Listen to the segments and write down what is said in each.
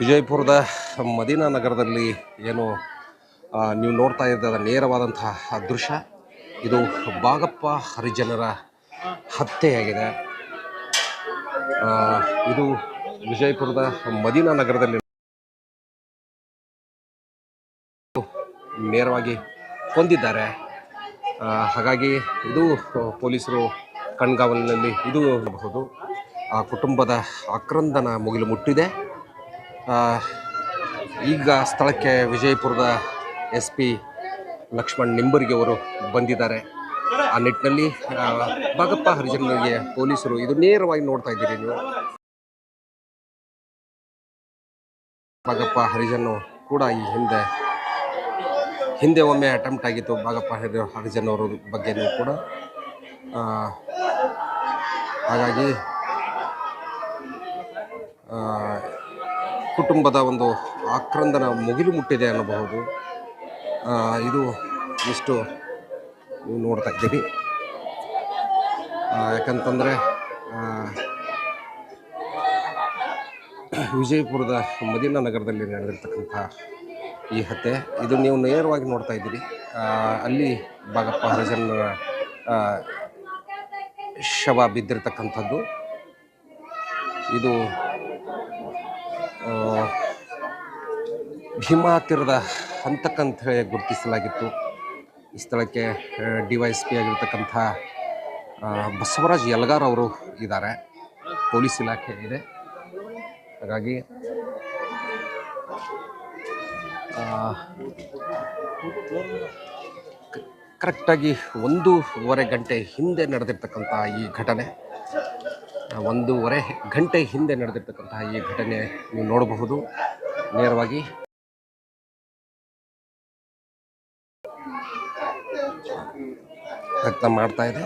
ವಿಜಯಪುರದ ಮದೀನಾ ನಗರದಲ್ಲಿ ಏನು ನೀವು ನೋಡ್ತಾ ಇದ್ದ ನೇರವಾದಂತಹ ದೃಶ್ಯ. ಇದು ಬಾಗಪ್ಪ ಹರಿಜನರ ಹತ್ಯೆಯಾಗಿದೆ. ಇದು ವಿಜಯಪುರದ ಮದೀನಾ ನಗರದಲ್ಲಿ ನೇರವಾಗಿ ಹೊಂದಿದ್ದಾರೆ. ಹಾಗಾಗಿ ಇದು ಪೊಲೀಸರು ಕಣ್ಗಾವಲಿನಲ್ಲಿ ಇದು ಇರಬಹುದು. ಆ ಕುಟುಂಬದ ಆಕ್ರಂದನ ಮುಗಿಲು ಮುಟ್ಟಿದೆ. ಈಗ ಸ್ಥಳಕ್ಕೆ ವಿಜಯಪುರದ ಎಸ್ ಪಿ ಲಕ್ಷ್ಮಣ್ ನಿಂಬರ್ಗೆ ಅವರು ಬಂದಿದ್ದಾರೆ. ಆ ನಿಟ್ಟಿನಲ್ಲಿ ಭಾಗಪ್ಪ ಹರಿಜನರಿಗೆ ಪೊಲೀಸರು ಇದು ನೇರವಾಗಿ ನೋಡ್ತಾ ಇದ್ದೀರಿ ನೀವು. ಭಾಗಪ್ಪ ಹರಿಜನ್ನು ಕೂಡ ಈ ಹಿಂದೆ ಹಿಂದೆ ಒಮ್ಮೆ ಅಟೆಂಪ್ಟ್ ಆಗಿತ್ತು. ಭಾಗಪ್ಪ ಹರಿ ಹರಿಜನ್ ಅವರ ನೀವು ಕೂಡ. ಹಾಗಾಗಿ ಕುಟುಂಬದ ಒಂದು ಆಕ್ರಂದನ ಮುಗಿಲು ಮುಟ್ಟಿದೆ ಅನ್ನಬಹುದು ಇದು ಇಷ್ಟು ನೋಡ್ತಾ ಇದ್ದೀವಿ ಯಾಕಂತಂದರೆ ವಿಜಯಪುರದ ಮದೀನಾ ನಗರದಲ್ಲಿ ನಡೆದಿರ್ತಕ್ಕಂಥ ಈ ಹತ್ಯೆ ಇದು ನೀವು ನೇರವಾಗಿ ನೋಡ್ತಾ ಇದ್ದೀರಿ. ಅಲ್ಲಿ ಬಾಗಪ್ಪ ಹರಿಜನ್ ಆ, ಶವ ಬಿದ್ದಿರ್ತಕ್ಕಂಥದ್ದು. ಇದು ಭೀಮಾ ತೀರದ ಹಂತಕ್ಕಂಥೇಳಿ ಗುರುತಿಸಲಾಗಿತ್ತು. ಈ ಸ್ಥಳಕ್ಕೆ ಡಿ ವೈ ಎಸ್ ಪಿ ಆಗಿರ್ತಕ್ಕಂಥ ಬಸವರಾಜ್ ಯಲ್ಗಾರ್ ಅವರು ಇದ್ದಾರೆ. ಪೊಲೀಸ್ ಇಲಾಖೆ ಇದೆ. ಹಾಗಾಗಿ ಕರೆಕ್ಟಾಗಿ ಒಂದೂವರೆ ಗಂಟೆ ಹಿಂದೆ ನಡೆದಿರ್ತಕ್ಕಂಥ ಈ ಘಟನೆ. ಒಂದೂವರೆ ಗಂಟೆ ಹಿಂದೆ ನಡೆದಿರ್ತಕ್ಕಂತಹ ಈ ಘಟನೆ ನೀವು ನೋಡಬಹುದು. ನೇರವಾಗಿ ವ್ಯಕ್ತ ಮಾಡ್ತಾ ಇದೆ.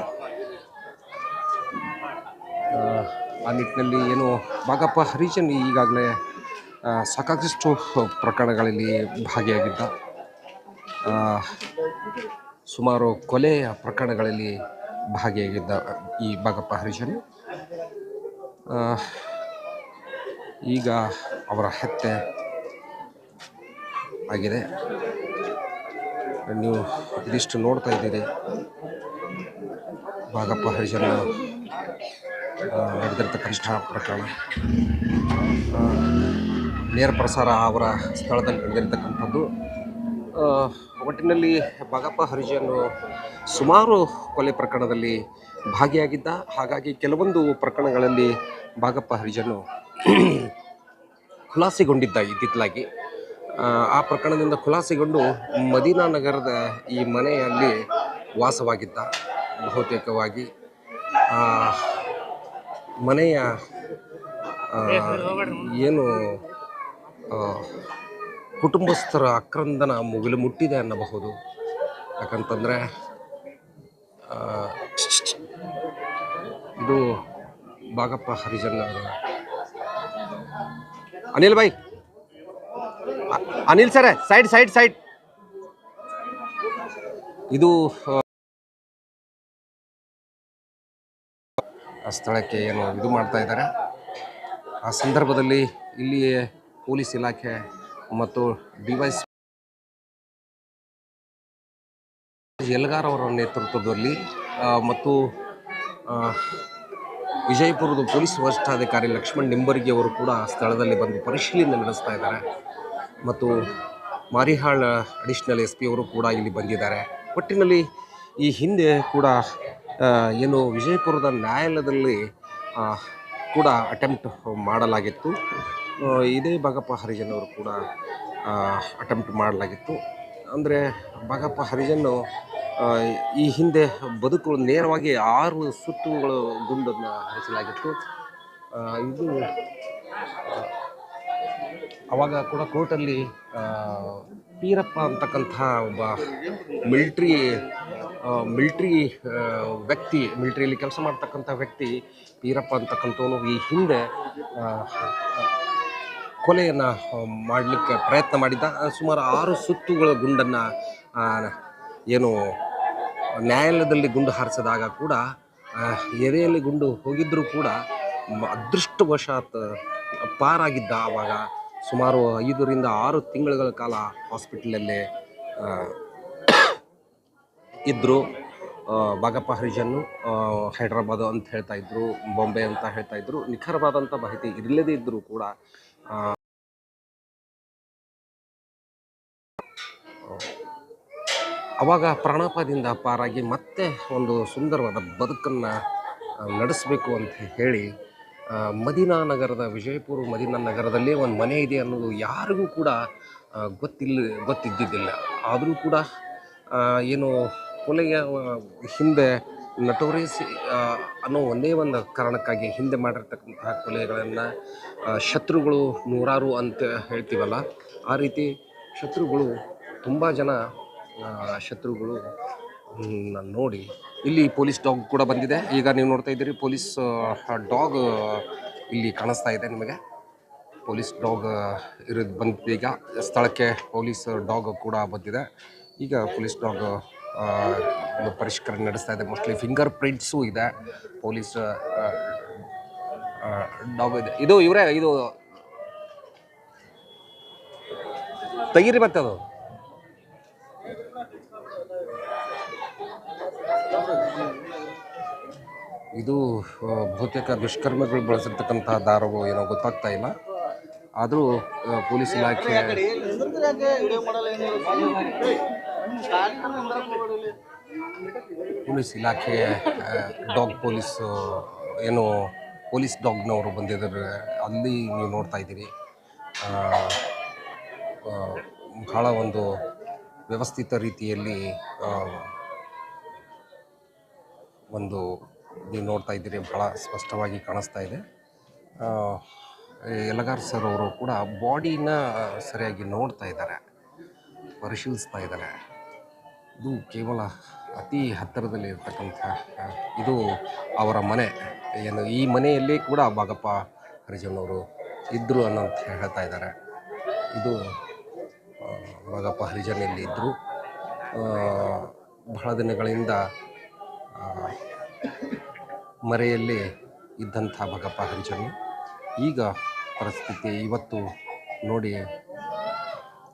ಆ, ನಿಟ್ಟಿನಲ್ಲಿ ಏನು ಭಾಗಪ್ಪ ಹರಿಜನ್ ಈಗಾಗಲೇ ಸಾಕಷ್ಟು ಪ್ರಕರಣಗಳಲ್ಲಿ ಭಾಗಿಯಾಗಿದ್ದ. ಸುಮಾರು ಕೊಲೆಯ ಪ್ರಕರಣಗಳಲ್ಲಿ ಭಾಗಿಯಾಗಿದ್ದ ಈ ಬಾಗಪ್ಪ ಹರೀಶನ್. ಈಗ ಅವರ ಹತ್ಯೆ ಆಗಿದೆ. ನೀವು ಇದಿಷ್ಟು ನೋಡ್ತಾ ಇದ್ದೀರಿ. ಬಾಗಪ್ಪ ಹರಿಜನ ಆ, ನಡೆದಿರ್ತಕ್ಕಂಥ ಪ್ರಕರಣ. ನೇರ ಪ್ರಸಾರ ಅವರ ಸ್ಥಳದಲ್ಲಿ ನಡೆದಿರ್ತಕ್ಕಂಥದ್ದು. ಒಟ್ಟಿನಲ್ಲಿ ಬಾಗಪ್ಪ ಹರಿಜನು ಸುಮಾರು ಕೊಲೆ ಪ್ರಕರಣದಲ್ಲಿ ಭಾಗಿಯಾಗಿದ್ದ. ಹಾಗಾಗಿ ಕೆಲವೊಂದು ಪ್ರಕರಣಗಳಲ್ಲಿ ಬಾಗಪ್ಪ ಹರಿಜನು ಖುಲಾಸೆಗೊಂಡಿದ್ದ ಇತ್ತಿತ್ತಲಾಗಿ ಆ, ಪ್ರಕರಣದಿಂದ ಖುಲಾಸೆಗೊಂಡು ಮದೀನಾ ನಗರದ ಈ ಮನೆಯಲ್ಲಿ ವಾಸವಾಗಿದ್ದ. ಬಹುತೇಕವಾಗಿ ಮನೆಯ ಏನು ಕುಟುಂಬಸ್ಥರ ಆಕ್ರಂದನ ಮುಗಿಲು ಮುಟ್ಟಿದೆ ಅನ್ನಬಹುದು. ಯಾಕಂತಂದರೆ ಇದು ಬಾಗಪ್ಪ ಹರಿಜನ್ ಅವರ. Anil boy Anil sir side side side. ಇದು, ಆ, ಸ್ಥಳಕ್ಕೆ ಏನು ಇದು ಮಾಡ್ತಾ ಇದ್ದಾರೆ. ಆ ಸಂದರ್ಭದಲ್ಲಿ ಇಲ್ಲಿಯೇ ಪೊಲೀಸ್ ಇಲಾಖೆ ಮತ್ತು ಡಿಲ್ವೈಸ್ ಎಲ್ಗಾರ್ ಅವರ ನೇತೃತ್ವದಲ್ಲಿ ಮತ್ತು ವಿಜಯಪುರದ ಪೊಲೀಸ್ ವರಿಷ್ಠಾಧಿಕಾರಿ ಲಕ್ಷ್ಮಣ್ ನಿಂಬರ್ಗಿ ಅವರು ಕೂಡ ಸ್ಥಳದಲ್ಲಿ ಬಂದು ಪರಿಶೀಲನೆ ನಡೆಸ್ತಾ ಇದ್ದಾರೆ. ಮತ್ತು ಮಾರಿಹಾಳ್ ಅಡಿಷನಲ್ ಎಸ್ ಪಿ ಅವರು ಕೂಡ ಇಲ್ಲಿ ಬಂದಿದ್ದಾರೆ. ಒಟ್ಟಿನಲ್ಲಿ ಈ ಹಿಂದೆ ಕೂಡ ಏನು ವಿಜಯಪುರದ ನ್ಯಾಯಾಲಯದಲ್ಲಿ ಕೂಡ ಅಟೆಂಪ್ಟ್ ಮಾಡಲಾಗಿತ್ತು. ಇದೇ ಬಾಗಪ್ಪ ಹರಿಜನ್ ಅವರು ಕೂಡ ಅಟೆಂಪ್ಟ್ ಮಾಡಲಾಗಿತ್ತು. ಅಂದರೆ ಬಾಗಪ್ಪ ಹರಿಜನ್ನು ಈ ಹಿಂದೆ ಬದುಕು ನೇರವಾಗಿ ಆರು ಸುತ್ತುಗಳು ಗುಂಡನ್ನು ಹರಿಸಲಾಗಿತ್ತು. ಇದು, ಅವಾಗ ಕೂಡ ಕೋರ್ಟಲ್ಲಿ ಪೀರಪ್ಪ ಅಂತಕ್ಕಂಥ ಒಬ್ಬ ಮಿಲ್ಟ್ರಿ ಮಿಲ್ಟ್ರಿ ವ್ಯಕ್ತಿ, ಮಿಲ್ಟ್ರಿಯಲ್ಲಿ ಕೆಲಸ ಮಾಡ್ತಕ್ಕಂಥ ವ್ಯಕ್ತಿ, ಪೀರಪ್ಪ ಅಂತಕ್ಕಂಥವನು ಈ ಹಿಂದೆ ಕೊಲೆಯನ್ನು ಮಾಡಲಿಕ್ಕೆ ಪ್ರಯತ್ನ ಮಾಡಿದ್ದ ಸುಮಾರು ಆರು ಸುತ್ತುಗಳ ಗುಂಡನ್ನು ಏನು, ನ್ಯಾಯಾಲಯದಲ್ಲಿ ಗುಂಡು ಹಾರಿಸಿದಾಗ ಕೂಡ ಎದೆಯಲ್ಲಿ ಗುಂಡು ಹೋಗಿದ್ದರೂ ಕೂಡ ಅದೃಷ್ಟವಶಾತ್, ಪಾರಾಗಿದ್ದ ಆವಾಗ, ಸುಮಾರು ಐದರಿಂದ ಆರು ತಿಂಗಳ ಕಾಲ ಹಾಸ್ಪಿಟ್ಲಲ್ಲೇ ಇದ್ದರು ಬಾಗಪ್ಪ ಹರಿಜನ್ನು ಹೈದರಾಬಾದ್ ಅಂತ ಹೇಳ್ತಾ ಇದ್ರು, ಬಾಂಬೆ ಅಂತ ಹೇಳ್ತಾ ಇದ್ರು ನಿಖರವಾದಂಥ ಮಾಹಿತಿ ಇರಲ್ಲದೇ ಇದ್ದರೂ ಕೂಡ ಅವಾಗ ಪ್ರಾಣಾಪಾಯದಿಂದ ಪಾರಾಗಿ ಮತ್ತೆ ಒಂದು ಸುಂದರವಾದ ಬದುಕನ್ನು ನಡೆಸಬೇಕು ಅಂತ ಹೇಳಿ ಮದೀನಾ ನಗರದ, ವಿಜಯಪುರ ಮದೀನಾ ನಗರದಲ್ಲಿ ಒಂದು ಮನೆ ಇದೆ ಅನ್ನೋದು ಯಾರಿಗೂ ಕೂಡ ಗೊತ್ತಿಲ್ಲ ಗೊತ್ತಿದ್ದಿದ್ದಿಲ್ಲ. ಆದರೂ ಕೂಡ ಏನು ಕೊಲೆಯ ಹಿಂದೆ ನಟೋರಿಸಿ ಅನ್ನೋ ಒಂದೇ ಒಂದು ಕಾರಣಕ್ಕಾಗಿ ಹಿಂದೆ ಮಾಡಿರ್ತಕ್ಕಂತಹ ಕೊಲೆಗಳನ್ನು ಶತ್ರುಗಳು ನೂರಾರು ಅಂತ ಹೇಳ್ತೀವಲ್ಲ, ಆ ರೀತಿ ಶತ್ರುಗಳು ತುಂಬ ಜನ ಶತ್ರುಗಳು ನಾನು ನೋಡಿ. ಇಲ್ಲಿ ಪೊಲೀಸ್ ಡಾಗ್ ಕೂಡ ಬಂದಿದೆ. ಈಗ ನೀವು ನೋಡ್ತಾ ಇದ್ದೀರಿ, ಪೊಲೀಸ್ ಡಾಗ್ ಇಲ್ಲಿ ಕಾಣಿಸ್ತಾ ಇದೆ ನಿಮಗೆ. ಪೊಲೀಸ್ ಡಾಗ್ ಇರೋದು ಬಂದಿದೆ ಈಗ ಸ್ಥಳಕ್ಕೆ ಪೊಲೀಸ್ ಡಾಗ್ ಕೂಡ ಬಂದಿದೆ. ಈಗ ಪೊಲೀಸ್ ಡಾಗ್ ಒಂದು ಪರಿಷ್ಕರಣೆ ನಡೆಸ್ತಾ ಇದೆ. ಮೋಸ್ಟ್ಲಿ ಫಿಂಗರ್ ಪ್ರಿಂಟ್ಸು ಇದೆ. ಪೊಲೀಸ್ ಡಾಗ್ ಇದೆ. ಇದು ಇವರೇ, ಇದು, ತೆಗೀರಿ ಮತ್ತೆ ಅದು. ಇದು ಬಹುತೇಕ ದುಷ್ಕರ್ಮಿಗಳು ಬಳಸಿರ್ತಕ್ಕಂತಹ ದಾರವು ಏನೋ ಗೊತ್ತಾಗ್ತಾ ಇಲ್ಲ. ಆದರೂ ಪೊಲೀಸ್ ಇಲಾಖೆ ಪೊಲೀಸ್ ಇಲಾಖೆ ಡಾಗ್ ಪೊಲೀಸ್ ಏನು ಪೊಲೀಸ್ ಡಾಗ್ನವರು ಬಂದಿದ್ದಾರೆ. ಅಲ್ಲಿ ನೀವು ನೋಡ್ತಾ ಇದ್ದೀರಿ. ಬಹಳ ಒಂದು ವ್ಯವಸ್ಥಿತ ರೀತಿಯಲ್ಲಿ ಒಂದು ನೀವು ನೋಡ್ತಾ ಇದ್ದೀರಿ ಬಹಳ ಸ್ಪಷ್ಟವಾಗಿ ಕಾಣಿಸ್ತಾ ಇದೆ. ಯಲಗಾರ್ ಸರ್ ಅವರು ಕೂಡ ಬಾಡಿನ ಸರಿಯಾಗಿ ನೋಡ್ತಾ ಇದ್ದಾರೆ, ಪರಿಶೀಲಿಸ್ತಾ ಇದ್ದಾರೆ. ಇದು ಕೇವಲ ಅತಿ ಹತ್ತಿರದಲ್ಲಿ ಇರ್ತಕ್ಕಂಥ ಇದು ಅವರ ಮನೆ. ಏನು, ಈ ಮನೆಯಲ್ಲಿ ಕೂಡ ಬಾಗಪ್ಪ ಹರಿಜನವರು ಇದ್ದರು ಅನ್ನೋಂತ ಹೇಳ್ತಾ ಇದ್ದಾರೆ. ಇದು ಬಾಗಪ್ಪ ಹರಿಜನ್ ಇಲ್ಲಿ ಇದ್ದರು ಬಹಳ ದಿನಗಳಿಂದ ಮರೆಯಲ್ಲಿ ಇದ್ದಂಥ ಭಗಪ್ಪ ಹರಿಜನು ಈಗ ಪರಿಸ್ಥಿತಿ ಇವತ್ತು ನೋಡಿ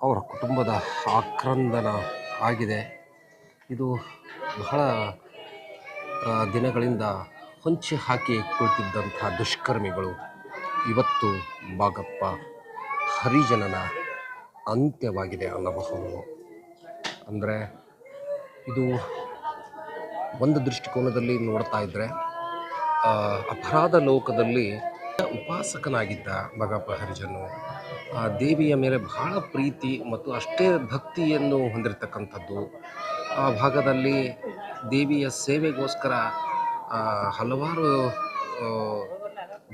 ಅವರ ಕುಟುಂಬದ ಆಕ್ರಂದನ ಆಗಿದೆ. ಇದು ಬಹಳ ದಿನಗಳಿಂದ ಹೊಂಚಿ ಹಾಕಿ ಕುಳಿತಿದ್ದಂಥ ದುಷ್ಕರ್ಮಿಗಳು ಇವತ್ತು ಬಾಗಪ್ಪ ಹರಿಜನನ ಅಂತ್ಯವಾಗಿದೆ ಅನ್ನಬಹುದು. ಅಂದರೆ ಇದು ಒಂದು ದೃಷ್ಟಿಕೋನದಲ್ಲಿ ನೋಡ್ತಾ ಇದ್ದರೆ ಅಪರಾಧ ಲೋಕದಲ್ಲಿ ಉಪಾಸಕನಾಗಿದ್ದ ಭಗಪ್ಪ ಹರಿಜನು ಆ ದೇವಿಯ ಮೇಲೆ ಬಹಳ ಪ್ರೀತಿ ಮತ್ತು ಅಷ್ಟೇ ಭಕ್ತಿಯನ್ನು ಹೊಂದಿರತಕ್ಕಂಥದ್ದು. ಆ ಭಾಗದಲ್ಲಿ ದೇವಿಯ ಸೇವೆಗೋಸ್ಕರ ಹಲವಾರು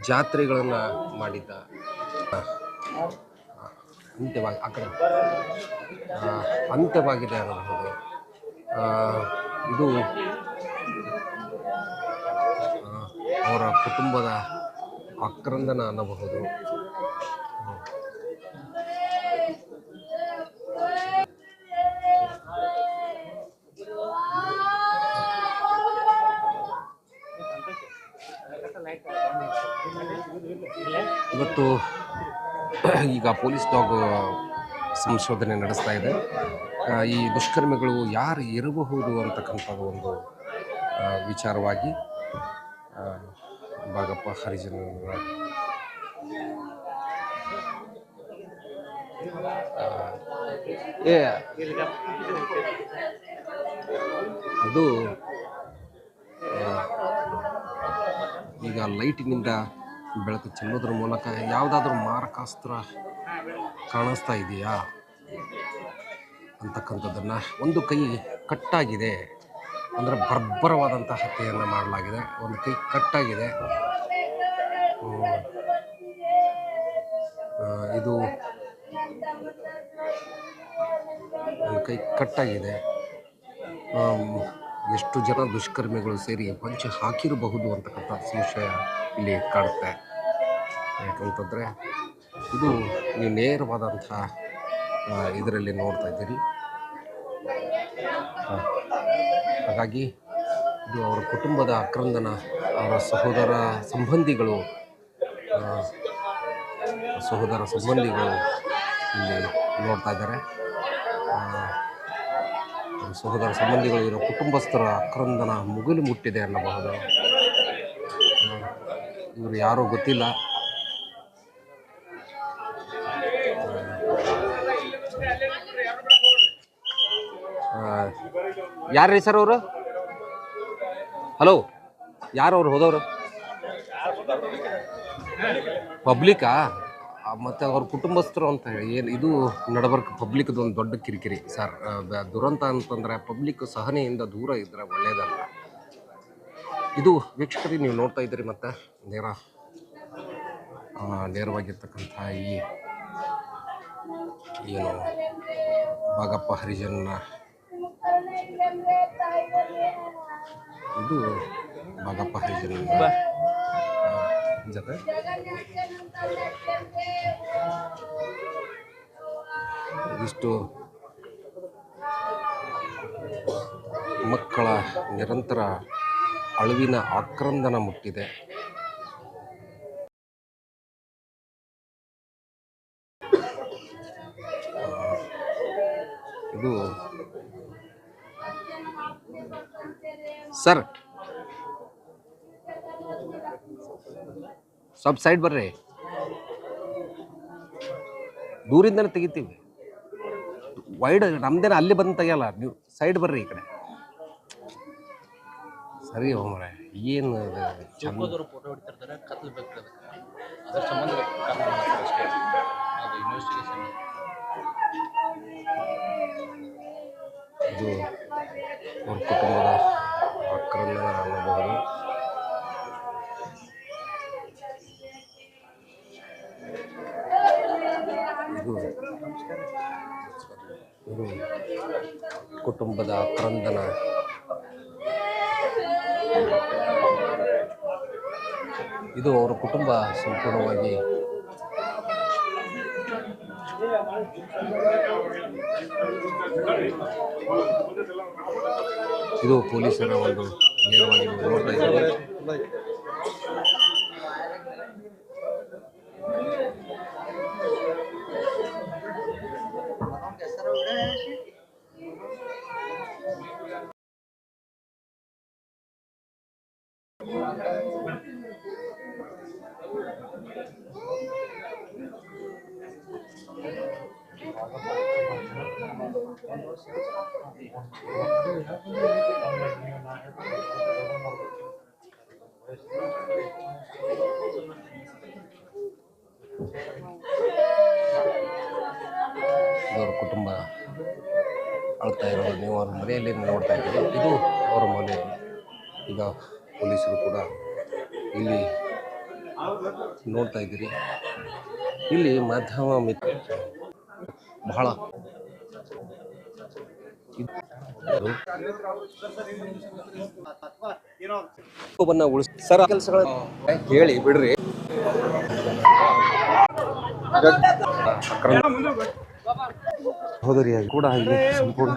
ಜಾತ್ರೆಗಳನ್ನು ಮಾಡಿದ್ದ. ಅಂತ್ಯವಾಗಿ, ಆ ಕಡೆ. ಅಂತ್ಯವಾಗಿದೆ ಅನ್ನಬಹುದು. ಇದು ಕುಟುಂಬದ ಆಕ್ರಂದನ ಅನ್ನಬಹುದು. ಇವತ್ತು ಈಗ ಪೊಲೀಸ್ ಡಾಗ್ ಸಂಶೋಧನೆ ನಡೆಸ್ತಾ ಇದೆ. ಈ ದುಷ್ಕರ್ಮಿಗಳು ಯಾರು ಇರಬಹುದು ಅಂತಕ್ಕಂಥದ್ದು ಒಂದು ವಿಚಾರವಾಗಿ ಭಾಗಪ್ಪ ಹರಿಜನ ಅದು ಈಗ ಲೈಟಿನಿಂದ ಬೆಳಕು ಚೆಲ್ಲೋದ್ರ ಮೂಲಕ ಯಾವುದಾದ್ರೂ ಮಾರಕಾಸ್ತ್ರ ಕಾಣಿಸ್ತಾ ಇದೆಯಾ? ಅಂತಕ್ಕಂಥದ್ದನ್ನು ಒಂದು ಕೈ ಕಟ್ಟಾಗಿದೆ. ಅಂದರೆ ಬರ್ಬರವಾದಂಥ ಹತ್ಯೆಯನ್ನು ಮಾಡಲಾಗಿದೆ. ಒಂದು ಕೈ ಕಟ್ಟಾಗಿದೆ. ಇದು ಒಂದು ಕೈ ಕಟ್ಟಾಗಿದೆ. ಎಷ್ಟು ಜನ ದುಷ್ಕರ್ಮಿಗಳು ಸೇರಿ ಪಂಚ ಹಾಕಿರಬಹುದು ಅಂತಕ್ಕಂಥ ಸಂಶಯ ಇಲ್ಲಿ ಕಾಡುತ್ತೆ ಯಾಕಂತಂದರೆ ಇದು ನೀವು ನೇರವಾದಂಥ ಇದರಲ್ಲಿ ನೋಡ್ತಾ ಇದ್ದೀರಿ. ಹಾಗಾಗಿ ಇದು ಅವರ ಕುಟುಂಬದ ಆಕ್ರಂದನ ಅವರ ಸಹೋದರ ಸಂಬಂಧಿಗಳು ಸಹೋದರ ಸಂಬಂಧಿಗಳು ಇಲ್ಲಿ ನೋಡ್ತಾ ಇದ್ದಾರೆ. ಸಹೋದರ ಸಂಬಂಧಿಗಳು ಇರೋ ಕುಟುಂಬಸ್ಥರ ಆಕ್ರಂದನ ಮುಗಿಲು ಮುಟ್ಟಿದೆ ಅನ್ನಬಹುದು. ಇವರು ಯಾರೂ ಗೊತ್ತಿಲ್ಲ. ಯಾರ್ರೀ ಸರ್ ಅವರು? ಹಲೋ, ಯಾರು ಅವ್ರು ಹೋದವರು? ಪಬ್ಲಿಕಾ? ಮತ್ತು ಅವ್ರ ಕುಟುಂಬಸ್ಥರು ಅಂತ ಏನು ಇದು ನಡಬರ್ಕ ಪಬ್ಲಿಕ್ದು ಒಂದು ದೊಡ್ಡ ಕಿರಿಕಿರಿ ಸರ್. ದುರಂತ ಅಂತಂದ್ರೆ ಪಬ್ಲಿಕ್ ಸಹನೆಯಿಂದ ದೂರ ಇದ್ರೆ ಒಳ್ಳೆಯದಲ್ಲ ಇದು ವೀಕ್ಷಕರಿಗೆ ನೀವು ನೋಡ್ತಾ ಇದ್ದೀರಿ ಮತ್ತು ನೇರ ನೇರವಾಗಿರ್ತಕ್ಕಂಥ ಈ, ಏನು, ಬಾಗಪ್ಪ ಹರಿಜನ್ನ ಇದು ಬಾಗಪ್ಪ ಹರಿಜನ್ ಜೊತೆ? ಇಷ್ಟು ಮಕ್ಕಳ ನಿರಂತರ ಅಳುವಿನ ಆಕ್ರಂದನ ಮುಟ್ಟಿದೆ. ಇದು ಸರ್. ಸ್ವಲ್ಪ ಸೈಡ್ ಬರ್ರಿ. ದೂರಿಂದನೇ ತೆಗಿತೀವಿ. ವೈಡ್ ನಮ್ದೇನ ಅಲ್ಲಿ ಬಂದು ತೆಗಿಯಲ್ಲ, ನೀವು ಸೈಡ್ ಬರ್ರಿ ಈ ಕಡೆ. ಸರಿ ಹೋಮ್ರೆ, ಏನು ಕುಟುಂಬದ ಕ್ರಂದನ. ಇದು ಅವರ ಕುಟುಂಬ ಸಂಪೂರ್ಣವಾಗಿ. ಇದು ಪೊಲೀಸರ ಒಂದು ನೇರವಾಗಿ ನೋಡ್ತಾ ಇದ್ದೀರಿ ಅವ್ರ ಕುಟುಂಬ ಅಳ್ತಾ ಇರೋದು ನೀವು ಅವ್ರ ಮನೆಯಲ್ಲಿ ನೋಡ್ತಾ ಇದ್ದೀರಿ. ಇದು ಅವರ ಮನೆ ಈಗ ಪೊಲೀಸರು ಕೂಡ ಇಲ್ಲಿ ನೋಡ್ತಾ ಇದ್ದೀರಿ. ಇಲ್ಲಿ ಮಾಧ್ಯಮ ಮಿತ್ರ ಬಹಳ. ಸರ್ ಕೆಲಸಗಳ ಹೇಳಿ ಬಿಡ್ರಿ. ಸಹೋದರಿಯಾಗಿ ಕೂಡ ಇಲ್ಲಿ ಸಂಪೂರ್ಣ